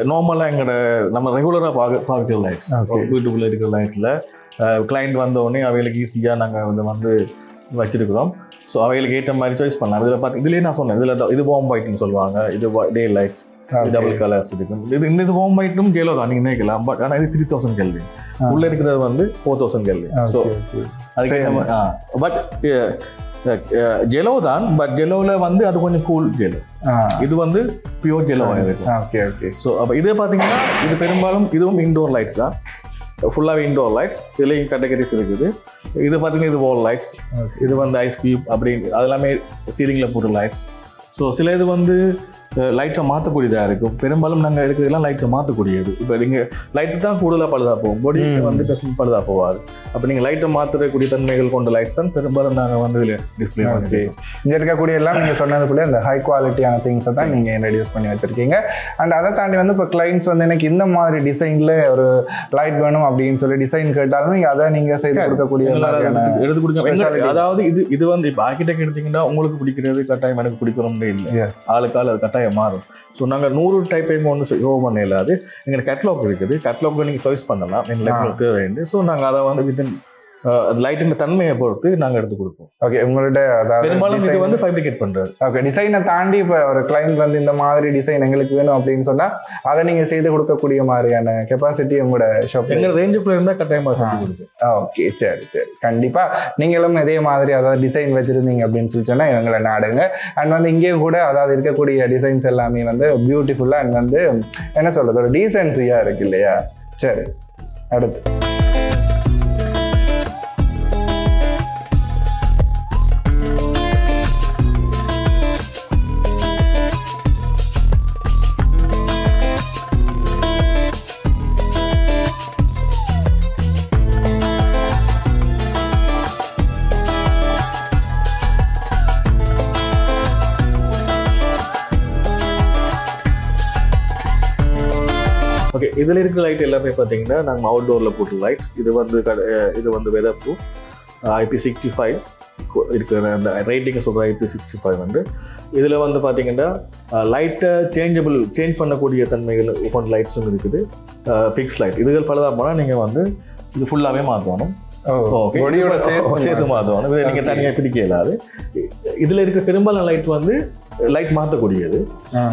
நார்மலாக எங்களோட நம்ம ரெகுலராக பார்க்க பார்க்குற லைட்ஸ். வீட்டுக்குள்ளே இருக்கிற லைட்ஸில் கிளைண்ட் வந்த உடனே அவைகளுக்கு ஈஸியாக நாங்கள் வந்து வந்து வச்சிருக்கிறோம். ஸோ அவைகளுக்கு ஏற்ற மாதிரி சாய்ஸ் பண்ணலாம் இதில் பார்த்து இதுலேயே நான் சொன்னேன். இதில் இது வார்ம் ஒயிட்னு சொல்லுவாங்க. இது டே லைட்ஸ் டபுள் கலர்ஸ் இருக்கு இது இந்த இது வார்ம் ஒயிட்டும் கேலோ தான். நீங்கள் நினைக்கலாம். பட் ஆனால் இது த்ரீ தௌசண்ட் கேள்வி. உள்ள இருக்கிறது வந்து ஃபோர் தௌசண்ட் கேள்வி ஸோ அதுக்கு. பட் ஜெலோ தான். பட் ஜெலோவில் வந்து அது கொஞ்சம் கூல் ஜெலோ இது வந்து pure yellow okay okay so அப்போ இது பார்த்தீங்கன்னா இது பெரும்பாலும் இதுவும் இன்டோர் லைட்ஸ் தான். ஃபுல்லாகவே இன்டோர் லைட்ஸ் இதுலேயும் கேட்டகரிஸ் இருக்குது. இது பார்த்தீங்கன்னா இது வால் லைட்ஸ் இது வந்து ஐஸ் கியூப் அப்படின்னு அது எல்லாமே சீலிங்கில் போடுற லைட்ஸ் ஸோ சில இது வந்து லைட்ஸை மாற்றக்கூடியதாக இருக்கும். பெரும்பாலும் நாங்கள் எடுக்கிறதெல்லாம் லைட்ஸை மாற்றக்கூடியது. இப்போ நீங்கள் லைட்டு தான் கூடுதலாக பழுதாக போகும். பொடி. வந்து டெஸ்ட் பழுதாக போகாது. அப்போ நீங்கள் லைட்டை மாற்றக்கூடிய தன்மைகள் கொண்ட லைட்ஸ் தான் பெரும்பாலும் நாங்கள் வந்து இதில் டிஸ்பிளே பண்ணிருக்கோம் இங்க இருக்கக்கூடிய எல்லாம் நீங்க சொன்னது கூட இந்த ஹை குவாலிட்டியான திங்ஸை தான் நீங்க இன்ட்ரடியூஸ் பண்ணி வச்சிருக்கீங்க. அண்ட் அதை தாண்டி வந்து இப்போ கிளைண்ட்ஸ் வந்து எனக்கு இந்த மாதிரி டிசைன்ல ஒரு லைட் வேணும் அப்படின்னு சொல்லி டிசைன் கேட்டாலும் அதை நீங்க செய்து கொடுக்கக்கூடிய எடுத்து கொடுக்க அதாவது இது இது வந்து இப்போ ஆர்கிடெக்ட் எடுத்தீங்கன்னா உங்களுக்கு பிடிக்கிறது கட்டாயம் எனக்கு பிடிக்கணும்னு இல்லை. எஸ் ஆளுக்கு ஆள் அது கட்டாயம் மாறும். ஸோ நாங்கள் நூறு டைப்பையும் ஒன்று யோக பண்ண இல்லாது எங்களுக்கு கேட்லாக் இருக்குது. கேட்லாக்ல நீங்கள் சாய்ஸ் பண்ணலாம். எங்களுக்கு தேவைண்டு ஸோ நாங்கள் அதை வந்து வித்தின் லைட்டின் தன்மையை பொறுத்து நாங்கள் எடுத்து கொடுப்போம். ஓகே உங்கள்ட்ட பெரும்பாலும் இது அதாவது வந்து ஃபைப்ரிகேட் பண்ணுறது ஓகே டிசைனை தாண்டி இப்போ ஒரு கிளைண்ட் வந்து இந்த மாதிரி டிசைன் எங்களுக்கு வேணும் அப்படின்னு சொன்னா அதை நீங்க செய்து கொடுக்கக்கூடிய மாதிரியான கெப்பாசிட்டி உங்களோட ஷாப் எங்கள் ரேஞ்சுக்குள்ள இருந்தால் கட்டாயமாக செஞ்சு கொடுப்போம். ஓகே சரி சரி. கண்டிப்பா. நீங்களும் இதே மாதிரி அதாவது டிசைன் வச்சிருந்தீங்க அப்படின்னு சொல்லி சொன்னா இவங்களை நாடுங்க. அண்ட் வந்து இங்கே கூட அதாவது இருக்கக்கூடிய டிசைன்ஸ் எல்லாமே வந்து பியூட்டிஃபுல்லா அண்ட் வந்து என்ன சொல்றது ஒரு டீசென்சியா இருக்கு இல்லையா? சரி அடுத்து. இதில் இருக்கிற லைட் எல்லாமே பார்த்தீங்கன்னா நாங்கள் அவுட்டோரில் போட்டு லைட்ஸ் இது வந்து இது வந்து weather proof IP sixty five இருக்கிற அந்த ரேட்டிங்கை சொல்கிற ஐபி சிக்ஸ்டி ஃபைவ் வந்து. இதில் வந்து பார்த்தீங்கன்னா லைட்டை சேஞ்சபிள் சேஞ்ச் பண்ணக்கூடிய தன்மைகள் கொண்ட லைட்ஸும் இருக்குது. ஃபிக்ஸ் லைட் இதுகள் பலதாக போனால் நீங்கள் வந்து இது ஃபுல்லாகவே மாற்றணும் சேர்த்து மாற்றணும் இதை நீங்கள். தனியாக பிடிக்க இயலாது. இதில் இருக்க பெரும்பாலான லைட் வந்து லைட் மாற்றக்கூடியது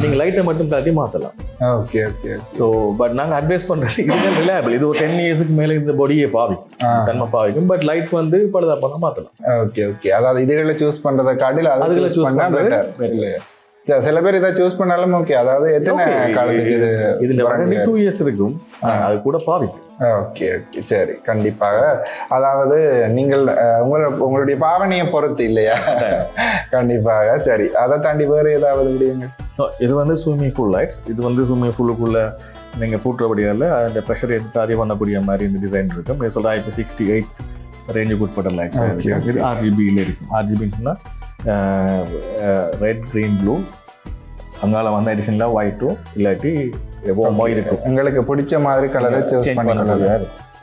நீங்கள் லைட்டை மட்டும் காட்டி மாற்றலாம் ஓகே ஓகே ஸோ பட் நாங்கள் அட்வைஸ் பண்ணுறது இதுதான் ரிலையபிள் இது ஒரு டென் இயர்ஸ்க்கு மேலே இந்த பொடியை பாவிக்கும். தன்மை பாவிக்கும். பட் லைட் வந்து பழுதா பண்ண மாற்றலாம் ஓகே ஓகே அதாவது இதுகளை சூஸ் பண்றதை காட்டில அதை அதுகளை சூஸ் choose பண்ணா பண்றது பெட்டர் better. இல்லையா? சரி, சில பேர் இதை சூஸ் பண்ணாலும் ஓகே அதாவது எத்தனை. காலத்துக்கு இது இதுல டூ இயர்ஸ் இருக்கும். அது கூட பாவிக்கும். Okay okay. சரி கண்டிப்பாக. அதாவது நீங்கள் உங்கள உங்களுடைய பாவனையை பொறுத்து இல்லையா? கண்டிப்பாக. சரி அதை தாண்டி வேறு ஏதாவது So, இது வந்து ஸ்விம்மிங் ஃபுல் லைட்ஸ் இது வந்து ஸ்விம்மிங் ஃபுல்லுக்குள்ள நீங்கள் பூட்டுறபடியால் அந்த ப்ரெஷர் எடுத்து அதிகம் பண்ணக்கூடிய மாதிரி இந்த டிசைன் இருக்கும். இது சொல்கிறா இப்போ சிக்ஸ்டி எயிட் ரேஞ்சுக்கு உட்பட்ட லைட்ஸ் இது. ஆர்ஜிபியில் இருக்கும். ஆர்ஜிபின்னு ரெட் க்ரீன் ப்ளூ அங்கால வந்து அடிஷனலாக ஒயிட்டும் இல்லாட்டி எவ்வளோ இருக்கும். உங்களுக்கு பிடிச்ச மாதிரி கலரை சூஸ் பண்ணக்கூடிய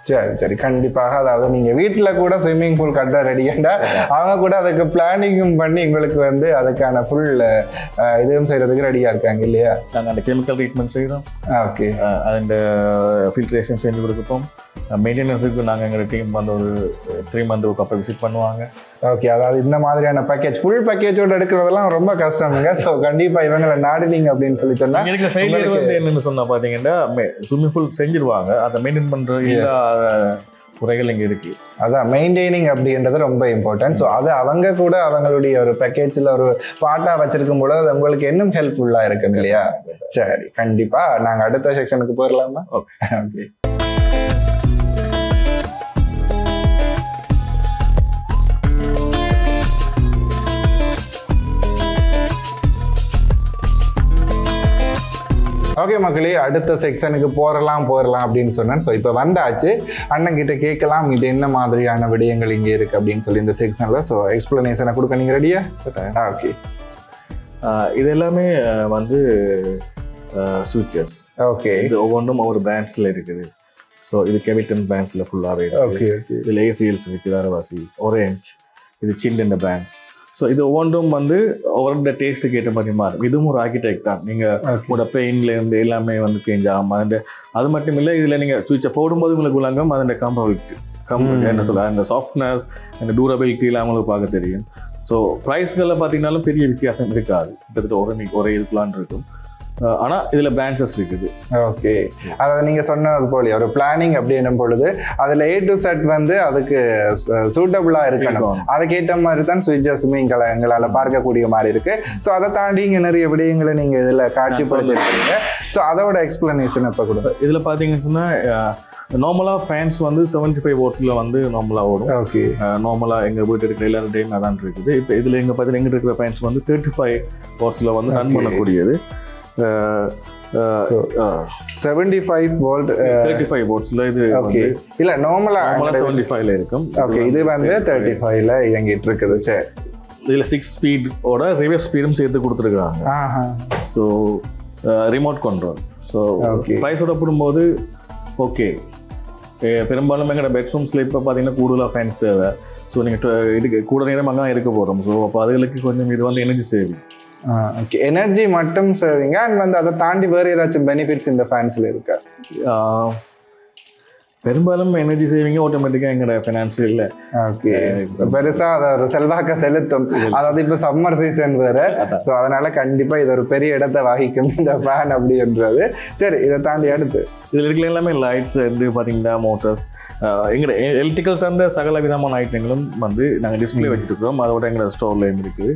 சரி சரி. கண்டிப்பாக அதாவது நீங்க வீட்டுல கூட ஸ்விம்மிங் பூல் கட்ட ரெடியாண்டா அவங்க கூட அதுக்கு பிளானிங்கும் பண்ணி உங்களுக்கு வந்து அதுக்கான ஃபுல் இதுவும் செய்யறதுக்கு ரெடியா இருக்காங்க இல்லையா? நாங்கள் அந்த கெமிக்கல் ட்ரீட்மெண்ட் செய்கிறோம் ஓகே அந்த ஃபில்ட்ரேஷன் செஞ்சு கொடுப்போம் மெயின்டெனன்ஸுக்கு நாங்கள் எங்கள் டீம் வந்து ஒரு த்ரீ மந்த் ஒரு அப்போ விசிட் பண்ணுவாங்க. ஓகே அதாவது இந்த மாதிரியான பேக்கேஜ் ஃபுல் பேக்கேஜோட எடுக்கிறதெல்லாம் ரொம்ப கஷ்டமுங்க. ஸோ கண்டிப்பா இவங்களை நாடுனீங்க அப்படின்னு சொல்லி சொன்னா இங்க இருக்கிற ஃபெயிலியர் வந்து என்னன்னு சொன்னா பாத்தீங்கன்னா ஸ்விம்மிங் பூல் செஞ்சிருவாங்க. அதை மெயின்டைன் பண்ற எல்லா குறைகள் இங்க இருக்கு. அதான் மெயின்டைனிங் அப்படின்றது ரொம்ப இம்பார்ட்டன்ட் ஸோ அது அவங்க கூட அவங்களுடைய ஒரு பேக்கேஜில் ஒரு பாட்டா வச்சிருக்கும் பொழுது அது உங்களுக்கு இன்னும் ஹெல்ப்ஃபுல்லா இருக்கும் இல்லையா? சரி கண்டிப்பா. நாங்க அடுத்த செக்ஷனுக்கு போயிடலாமா Okay. ஓகே ஓகே மக்களே அடுத்த செக்ஷனுக்கு போறலாம் போறலாம் அப்படின்னு சொன்னேன். ஸோ இப்போ வந்தாச்சு. அண்ணன் கிட்ட கேட்கலாம் இது என்ன மாதிரியான விடயங்கள் இங்கே இருக்கு அப்படின்னு சொல்லி இந்த செக்ஷன்ல ஸோ எக்ஸ்பிளனேஷனை கொடுக்க நீங்க ரெடியா ஓகே இது எல்லாமே வந்து சுவிச்சஸ் ஓகே இது ஒவ்வொன்றும் ஒவ்வொரு பிராண்ட்ஸில் இருக்குது. ஸோ இது கெமிட்டன் பிராண்ட்ஸில் ஃபுல்லாகவே இருக்குது இதில் ஏசிஎல்ஸ் இருக்குது அரவாசி ஒரேஞ்ச் இது சின்ன பிராண்ட்ஸ் ஸோ இது ஒவ்வொன்றும் வந்து ஒவ்வொரு டேஸ்ட்டுக்கு ஏற்ற மாதிரி மாறும். இதுவும் ஒரு ஆர்கிடெக்ட் தான். நீங்கள் உங்களோட பெயின்ல இருந்து எல்லாமே வந்து சேஞ்ச் ஆகும் அந்த அது மட்டும் இல்லை இதில் நீங்கள் சுவிட்சை போடும்போது உங்களுக்கு உள்ளாங்க அதோட கம்பபிலிட்டி கம். என்ன சொல்ல அந்த சாஃப்ட்னஸ் அந்த டூரபிலிட்டிலாம் அவங்களுக்கு பார்க்க தெரியும். ஸோ ப்ரைஸ்களில் பார்த்தீங்கன்னாலும் பெரிய வித்தியாசம் இருக்காது. கிட்டத்தட்ட ஒரே ஒரே இதுக்குலான் இருக்கும். ஆனால் இதில் பிரான்ச்சஸ் இருக்குது. ஓகே. அதாவது நீங்க சொன்னது போல ஒரு பிளானிங் அப்படின்னும் பொழுது அதுல ஏ டு செட் வந்து அதுக்கு சூட்டபிளா இருக்கணும். அதுக்கேற்ற மாதிரி தான் சுவிட்சஸுமே எங்களை எங்களால் பார்க்கக்கூடிய மாதிரி இருக்கு. ஸோ அதை தாண்டி இங்கே நிறைய விடயங்களை நீங்கள் இதில் காட்சிப்படுத்திருக்கீங்க. ஸோ அதோட எக்ஸ்பிளனேஷன் இப்போ கொடுங்க? இதில் பார்த்தீங்கன்னு சொன்னால் நார்மலாக ஃபேன்ஸ் வந்து செவன்ட்டி ஃபைவ் வாட்ஸில் வந்து நார்மலாக ஓடும். ஓகே. நார்மலாக எங்கள் வீட்டு இருக்கிற எல்லாரும் டைம் அதான் இருக்குது. இப்போ இதில் எங்கள் பார்த்தீங்கன்னா எங்கிட்ட இருக்கிற ஃபேன்ஸ் வந்து தேர்ட்டி ஃபைவ் வாட்ஸில் வந்து ரன். பண்ணக்கூடியது. Seventy five volt thirty five வாட்ஸில் இது ஓகே இல்ல நார்மலா நார்மலாக செவன்ட்டி ஃபைவ்ல இருக்கும். ஓகே இது வந்து தேர்ட்டி ஃபைவ்ல இயங்கிட்டு இருக்குது சரி இதில் சிக்ஸ் ஸ்பீடோட ரிவர்ஸ் ஸ்பீடும் சேர்த்து கொடுத்துருக்காங்க ஆஹா. So remote control so. ப்ரைஸோட போடும்போது ஓகே பெரும்பாலும் எங்களோட பெட்ரூம்ஸில் இப்போ பார்த்தீங்கன்னா கூடுதலாக ஃபேன்ஸ் தேவை. ஸோ நீங்கள் இதுக்கு கூட நேரம் அங்கே இருக்க போகிறோம் ஸோ அப்போ அதுகளுக்கு கொஞ்சம் இது வந்து எனர்ஜி சேவிங் ஓகே எனர்ஜி மட்டும் சேவிங்க அண்ட் வந்து அதை தாண்டி வேற ஏதாச்சும் பெனிஃபிட்ஸ் இந்த ஃபேன்ஸ்ல இருக்கா? பெரும்பாலும் எனர்ஜி சேவிங்கே ஆட்டோமேட்டிக்காக எங்களோட ஃபினான்ஷியல் ஓகே பெருசா அதை ஒரு செல்வாக்க செலுத்தும். அதாவது இப்ப சம்மர் சீசன் வேற. ஸோ அதனால கண்டிப்பா இது ஒரு பெரிய இடத்தை வகிக்கும் இந்த ஃபேன் அப்படின்றது. சரி இதை தாண்டி அடுத்து. இதில் இருக்கிற எல்லாமே லைட்ஸ் இருந்து பார்த்தீங்கன்னா மோட்டர்ஸ் எங்களோட எலக்ட்ரிக்கல் சார்ந்த சகல விதமான ஐட்டங்களும் வந்து நாங்கள் டிஸ்பிளே வச்சுருக்கிறோம் அதோட எங்களோட ஸ்டோர்லேயும் இருக்குது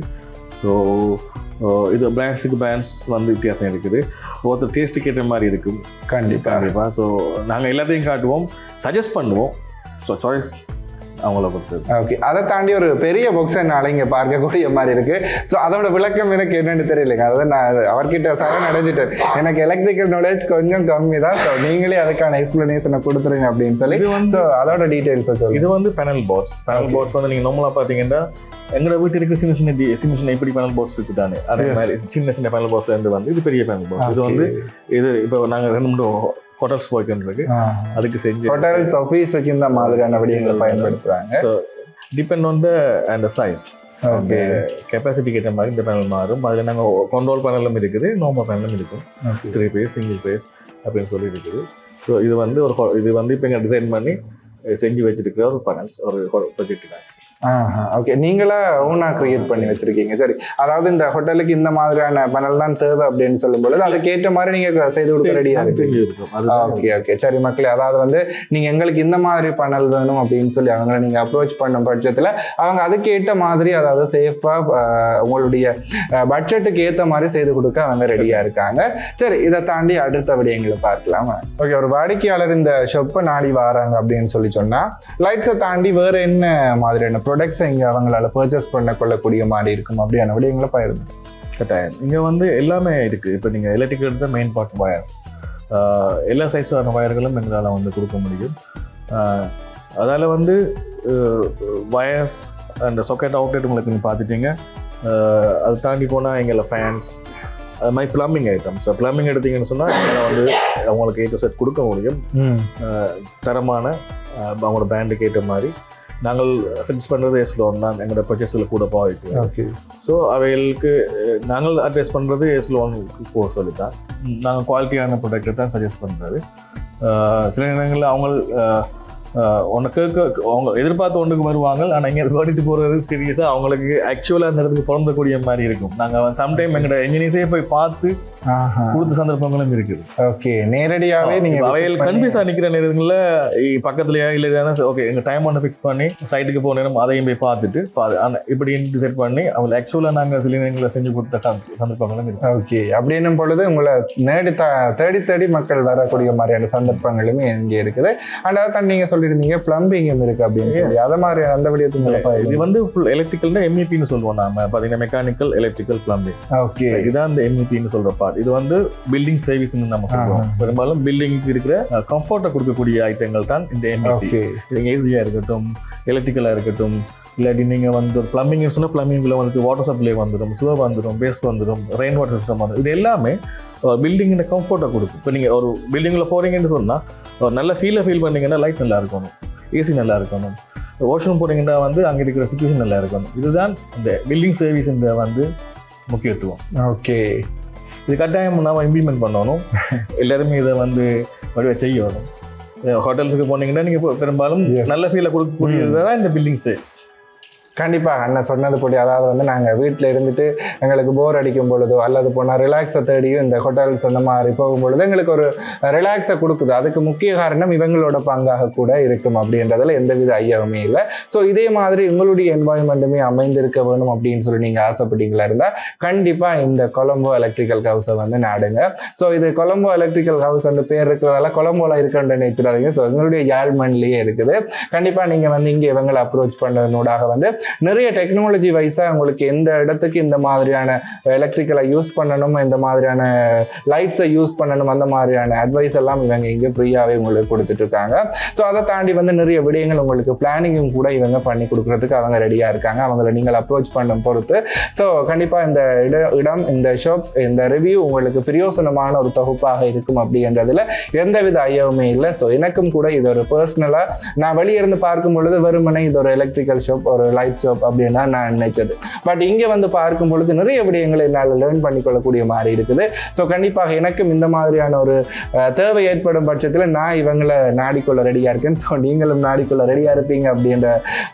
ஸோ இது பிராண்ட்ஸுக்கு பிராண்ட்ஸ் வந்து வித்தியாசம் இருக்குது. ஒருத்தர் டேஸ்ட்டுக்கு ஏற்ற மாதிரி இருக்கும். கண்டிப்பா. கண்டிப்பாக ஸோ நாங்கள் எல்லாத்தையும் காட்டுவோம். சஜஸ்ட் பண்ணுவோம். ஸோ சாய்ஸ் அவங்கள பொறுத்தது ஓகே அதை தாண்டி ஒரு பெரிய பொக்ஸ் என்னால் இங்கே பார்க்கக்கூடிய மாதிரி இருக்கு. ஸோ அதோட விளக்கம் எனக்கு என்னன்னு தெரியலைங்க. அதாவது நான் அது அவர்கிட்ட சரண் அடைஞ்சிட்டேன். எனக்கு எலக்ட்ரிக்கல் நாலேஜ் கொஞ்சம் கம்மி தான் ஸோ நீங்களே அதுக்கான எக்ஸ்பிளனேஷனை கொடுத்துருங்க அப்படின்னு சொல்லி. ஸோ அதோட டீட்டெயில்ஸை சொல்லுங்க. இது வந்து பேனல் போர்ட்ஸ் பேனல். போர்ட்ஸ் வந்து நீங்கள் நார்மலாக பார்த்தீங்கன்னா எங்களோட வீட்டு இருக்க சின்ன சின்ன டி- சின்ன சின்ன இப்படி பேனல் போர்ட்ஸ் இருக்கு தானே அதே. மாதிரி சின்ன சின்ன பேனல் போர்ட்ஸ்ல இருந்து வந்து இது பெரிய பேனல் போர்ட்ஸ் இது வந்து இது இப்போ நாங்கள் ரெண்டு மூணு ஹோட்டல்ஸ் போயிட்டு இருக்கு அதுக்கு செஞ்சு ஹோட்டல்ஸ் ஆஃபீஸுக்கு இந்த மாதிரியான விடயங்களை பயன்படுத்துறாங்க. So depend on the and size okay கெப்பாசிட்டிக்கு ஏற்ற மாதிரி இந்த பேனல் மாறும். அதில் நாங்கள் கண்ட்ரோல் பேனலும் இருக்குது நார்மல் பேனலும் இருக்கும். த்ரீ பேஸ் சிங்கிள் பேஸ் அப்படின்னு சொல்லி இருக்குது. ஸோ இது வந்து ஒரு இது வந்து இப்போ இங்கே டிசைன் பண்ணி செஞ்சு வச்சிருக்கிற ஒரு பேனல்ஸ் ஒரு ப்ரொஜெக்ட் தான். ஓகே நீங்களா ஓனா கிரியேட் பண்ணி வச்சிருக்கீங்க. சரி. அதாவது இந்த ஹோட்டலுக்கு இந்த மாதிரியான பனல் தான் தேவை அப்படின்னு சொல்லும் பொழுது அதுக்கேற்ற மாதிரி நீங்க செய்து கொடுக்க ரெடியா ஓகே ஓகே சரி மக்களே அதாவது வந்து நீங்க எங்களுக்கு இந்த மாதிரி பனல் வேணும் அப்படின்னு சொல்லி அவங்கள நீங்க அப்ரோச் பண்ணும் பட்சத்துல அவங்க அதுக்கேற்ற மாதிரி அதாவது சேஃபா உங்களுடைய பட்ஜெட்டுக்கு ஏத்த மாதிரி செய்து கொடுக்க அவங்க ரெடியா இருக்காங்க. சரி இதை தாண்டி அடுத்த விடயங்களை பார்க்கலாமா. ஓகே ஒரு வாடிக்கையாளர் இந்த ஷொப்பை நாடி வராங்க அப்படின்னு சொல்லி சொன்னா லைட்ஸை தாண்டி வேற என்ன மாதிரியான ப்ராடக்ட்ஸை இங்க அவங்களால பர்ச்சேஸ் பண்ண கொள்ளக்கூடிய மாதிரி இருக்கும் அப்படியான விடயங்களை பயிரும் கட்டாயம். இங்கே வந்து எல்லாமே இருக்குது இப்போ நீங்கள் எலக்ட்ரிக்கல் எடுத்த மெயின் பார்ட் வயர் எல்லா சைஸான வயர்களும் எங்களால் வந்து கொடுக்க முடியும். அதால் வந்து வயர்ஸ் அந்த சொக்கெட் அவுட்லெட் உங்களுக்கு நீங்கள் பார்த்துட்டீங்க. அது தாண்டி போனால் எங்களை ஃபேன்ஸ் அது மாதிரி ப்ளம்பிங் ஐட்டம்ஸ் ப்ளம்பிங் எடுத்தீங்கன்னு சொன்னால் எங்களால் வந்து அவங்களுக்கு ஏற்ற செட் கொடுக்க முடியும். தரமான அவங்களோட பிராண்டுக்கு ஏற்ற மாதிரி. நாங்கள் சஜஸ்ட் பண்ணுறது எஸ்லோன் தான். எங்களோட பர்ச்சேஸில் கூட போயிட்டு ஓகே ஸோ அவைகளுக்கு நாங்கள் அட்வைஸ் பண்ணுறது எஸ் லோனுக்கு போக சொல்லி தான் நாங்கள் குவாலிட்டியான ப்ராடக்ட்டை தான் சஜஸ்ட் பண்ணுறது சில நேரங்களில் அவங்க ஒன்று கேட்க அவங்க எதிர்பார்த்த ஒன்றுக்கு வருவாங்க ஆனால் இங்கே ஓடிட்டு போகிறது சீரியஸாக அவங்களுக்கு ஆக்சுவலாக அந்த இடத்துக்கு பிறந்தக்கூடிய மாதிரி இருக்கும். நாங்கள் சம்டைம் எங்களோட என்ஜினியர்ஸே போய் பார்த்து கொடுத்த சந்தர்ப்பங்களும் இருக்குது. ஓகே நேரடியாவே நீங்க அவைகள் visit பண்ணி- கன்ஃபியூஸாக நிற்கிற நேரங்களில் பக்கத்துலயா இல்லை எதாவது ஓகே எங்கள் டைம் ஒன்று ஃபிக்ஸ் பண்ணி சைட்டுக்கு போன நேரம் அதையும் போய் பார்த்துட்டு இப்படி டிசைட் பண்ணி அவங்க ஆக்சுவலாக நாங்கள் சில நேரங்களை செஞ்சு கொடுத்த சந்த- சந்தர்ப்பங்களும் இருக்கு ஓகே அப்படின்னும் பொழுது உங்களை நேடி தேடி தேடி மக்கள் வரக்கூடிய மாதிரியான சந்தர்ப்பங்களுமே இங்கே இருக்குது. அண்ட் அதை தான் நீங்க சொல்லியிருந்தீங்க பிளம்பிங்கும் இருக்கு அப்படின்னு சொல்லி. அதை மாதிரி அந்த விடயத்துக்கு இது வந்து ஃபுல் எலக்ட்ரிக்கல்னா எம்இபின்னு சொல்லுவோம் நாம. பார்த்தீங்கன்னா மெக்கானிக்கல் எலக்ட்ரிக்கல் பிளம்பிங் ஓகே இதுதான் இந்த எம்இபின்னு சொல்ற பார்ட் இது வந்து பில்டிங் சர்வீஸ் நம்ம சொல்றோம். பெரும்பாலும் பில்டிங்க்கு இருக்கிற கம்ஃபர்ட்டை கொடுக்கக்கூடிய ஐட்டங்கள் தான் இந்த எம்இபி ஏசியாக இருக்கட்டும் எலக்ட்ரிக்கலாக இருக்கட்டும் இல்லாட்டி நீங்கள் வந்து ஒரு பிளம்பிங் சொன்னால் பிளம்பிங்கில் வந்து வாட்டர் சப்ளை வந்துடும் சுவர் வந்துடும் பேஸ் வந்துடும் ரெயின் வாட்டர் சிஸ்டம் வந்துடும் இது எல்லாமே பில்டிங்கில் கம்ஃபர்ட்டை கொடுக்கும். இப்போ நீங்கள் ஒரு பில்டிங்கில் போகிறீங்கன்னு சொன்னால் ஒரு நல்ல ஃபீலை ஃபீல் பண்ணீங்கன்னா லைட் நல்லா இருக்கணும் ஏசி நல்லா இருக்கணும் வாஷ்ரூம் போகிறீங்கன்னா வந்து அங்கே இருக்கிற சுச்சுவேஷன் நல்லா இருக்கணும் இதுதான் இந்த பில்டிங் சர்வீஸ் வந்து முக்கியத்துவம். ஓகே. இது கட்டாயம் நாம இம்ப்ளிமெண்ட் பண்ணணும். எல்லாருமே இதை வந்து வடிவ செய்யணும். ஹோட்டல்ஸுக்கு போனீங்கன்னா நீங்கள் பெரும்பாலும். நல்ல ஃபீலை கொடுக்கக்கூடியது தான் இந்த பில்டிங் சர்வீஸ் கண்டிப்பாக அண்ணன் சொன்னது படி அதாவது வந்து நாங்கள் வீட்டில் இருந்துட்டு எங்களுக்கு போர் அடிக்கும் பொழுதோ அல்லது போனால் ரிலாக்ஸை தேடியும் இந்த ஹோட்டல்ஸ் அந்த மாதிரி போகும் பொழுது எங்களுக்கு ஒரு ரிலாக்ஸை கொடுக்குது. அதுக்கு முக்கிய காரணம் இவங்களோட பங்காக கூட இருக்கும் அப்படின்றதுல எந்தவித ஐயமுமே இல்லை. ஸோ இதே மாதிரி உங்களுடைய என்வாயன்மெண்ட்டுமே அமைந்திருக்க வேணும் அப்படின்னு சொல்லி நீங்கள் ஆசைப்பட்டீங்களா இருந்தால் கண்டிப்பாக இந்த கொலம்போ எலக்ட்ரிக்கல் ஹவுஸை வந்து நாடுங்க. ஸோ இது கொலம்போ எலக்ட்ரிக்கல் ஹவுஸ் அந்த பேர் இருக்கிறதால கொலம்போல இருக்கன்ற நினைச்சிடாதீங்க ஸோ எங்களுடைய யாழ்மண்லேயே இருக்குது. கண்டிப்பாக நீங்கள் வந்து இங்கே இவங்களை அப்ரோச் பண்ணுறதுனூடாக வந்து நிறைய டெக்னாலஜி வைஸாக உங்களுக்கு எந்த இடத்துக்கு இந்த மாதிரியான எலக்ட்ரிக்கலை யூஸ் பண்ணணும் இந்த மாதிரியான லைட்ஸை யூஸ் பண்ணணும் அந்த மாதிரியான அட்வைஸ் எல்லாம் இவங்க இங்கே ஃப்ரீயாகவே உங்களுக்கு கொடுத்துட்டு இருக்காங்க. ஸோ அதை தாண்டி வந்து நிறைய விடயங்கள் உங்களுக்கு பிளானிங்கும் கூட இவங்க பண்ணி கொடுக்குறதுக்கு அவங்க ரெடியாக இருக்காங்க. அவங்கள நீங்கள் அப்ரோச் பண்ண பொறுத்து. ஸோ கண்டிப்பாக இந்த இட இடம் இந்த ஷாப் இந்த ரிவ்யூ உங்களுக்கு பிரயோசனமான ஒரு தொகுப்பாக இருக்கும் அப்படின்றதுல எந்தவித ஐயவுமே இல்லை. ஸோ எனக்கும் கூட இது ஒரு பர்சனலாக நான் வெளியே இருந்து பார்க்கும் பொழுது வெறுமனே இது ஒரு எலக்ட்ரிக்கல் ஷாப் ஒரு லைட் ஷாப் அப்படின்னு நான் நினைச்சது. பட் இங்கே வந்து பார்க்கும் பொழுது நிறைய விடயங்களை என்னால் லேர்ன் பண்ணிக்கொள்ளக்கூடிய மாதிரி இருக்குது. ஸோ கண்டிப்பாக எனக்கும் இந்த மாதிரியான ஒரு தேவை ஏற்படும் பட்சத்தில் நான் இவங்களை நாடிக்கொள்ள ரெடியாக இருக்கேன். ஸோ நீங்களும் நாடிக்கொள்ள ரெடியாக இருப்பீங்க அப்படின்ற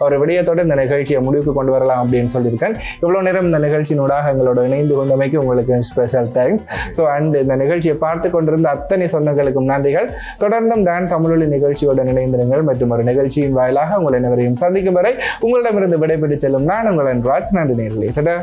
ஒரு விடயத்தோடு இந்த நிகழ்ச்சியை முடிவுக்கு கொண்டு வரலாம் அப்படின்னு சொல்லியிருக்கேன். இவ்வளோ நேரம் இந்த நிகழ்ச்சியினூடாக எங்களோட இணைந்து கொண்டமைக்கு உங்களுக்கு ஸ்பெஷல் தேங்க்ஸ் ஸோ அண்ட் இந்த நிகழ்ச்சியை பார்த்து கொண்டிருந்த அத்தனை சொந்தங்களுக்கும் நன்றிகள். தொடர்ந்தும் தான் தமிழொலி நிகழ்ச்சியோட இணைந்திருங்கள். மற்றும் ஒரு நிகழ்ச்சியின் வாயிலாக உங்கள் அனைவரையும் சந்திக்கும் வரை உங்களிடமிருந்து விடைபெற்று செல்லும் நான் உங்கள் ராஜ் நன்றி நேர்களே சட்டா